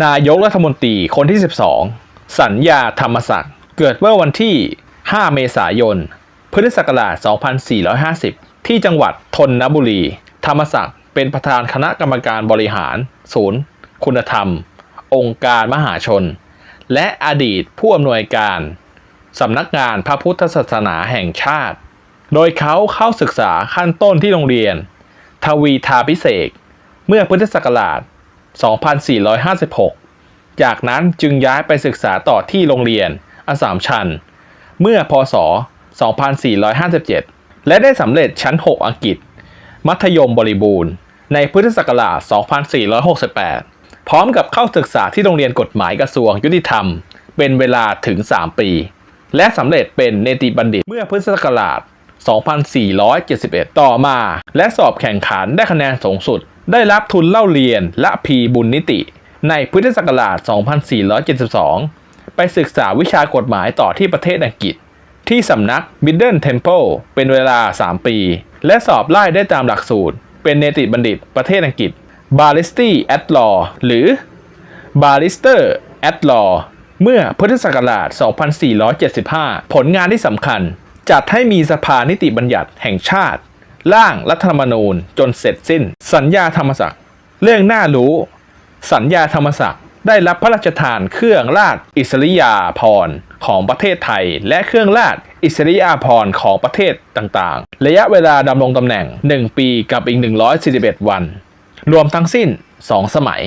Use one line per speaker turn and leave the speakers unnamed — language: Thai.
นายกรัฐมนตรีคนที่ 12 สัญญาธรรมศักดิ์เกิดเมื่อวันที่ 5 เมษายน พุทธศักราช 2450 ที่จังหวัดธนบุรี ธรรมศักดิ์เป็นประธานคณะกรรมการบริหาร ศูนย์ คุณธรรม องค์การมหาชน และอดีตผู้อำนวยการสำนักงานพระพุทธศาสนาแห่งชาติ โดยเขาเข้าศึกษาขั้นต้นที่โรงเรียน ทวีทาพิเศษเมื่อพุทธศักราช 2456 จากนั้นจึงย้ายไปศึกษาต่อที่โรงเรียนอสามชัญเมื่อพศ 2457 และได้สำเร็จชั้น 6 อังกฤษ มัธยมบริบูรณ์ ในพุทธศักราช 2468 พร้อมกับเข้าศึกษาที่โรงเรียนกฎหมายกระทรวงยุติธรรม เป็นเวลาถึง 3 ปี และสำเร็จเป็นเนติบัณฑิตเมื่อพุทธศักราช 2471 ต่อมา และสอบแข่งขันได้คะแนนสูงสุด ได้รับทุนเล่าเรียนและพีบุญนิติ ในพุทธศักราช 2472 ไปศึกษาวิชากฎหมายต่อที่ประเทศอังกฤษ ที่สำนัก Middle Temple เป็นเวลา 3 ปี และสอบไล่ได้ตามหลักสูตร เป็นเนติบัณฑิตประเทศอังกฤษ Barrister at Law หรือ Barrister at Law เมื่อพุทธศักราช 2475 ผลงานที่สำคัญ จัดให้มีสภานิติบัญญัติแห่งชาติ ร่างรัฐธรรมนูญจนเสร็จสิ้น สัญญาธรรมศักดิ์เรื่องน่ารู้ สัญญาธรรมศักดิ์ได้รับพระราชทานเครื่องราชอิสริยาภรณ์ของประเทศไทย และเครื่องราชอิสริยาภรณ์ของประเทศต่างๆ ระยะเวลาดำรงตำแหน่ง 1 ปีกับอีก 141 วัน รวมทั้งสิ้น 2 สมัย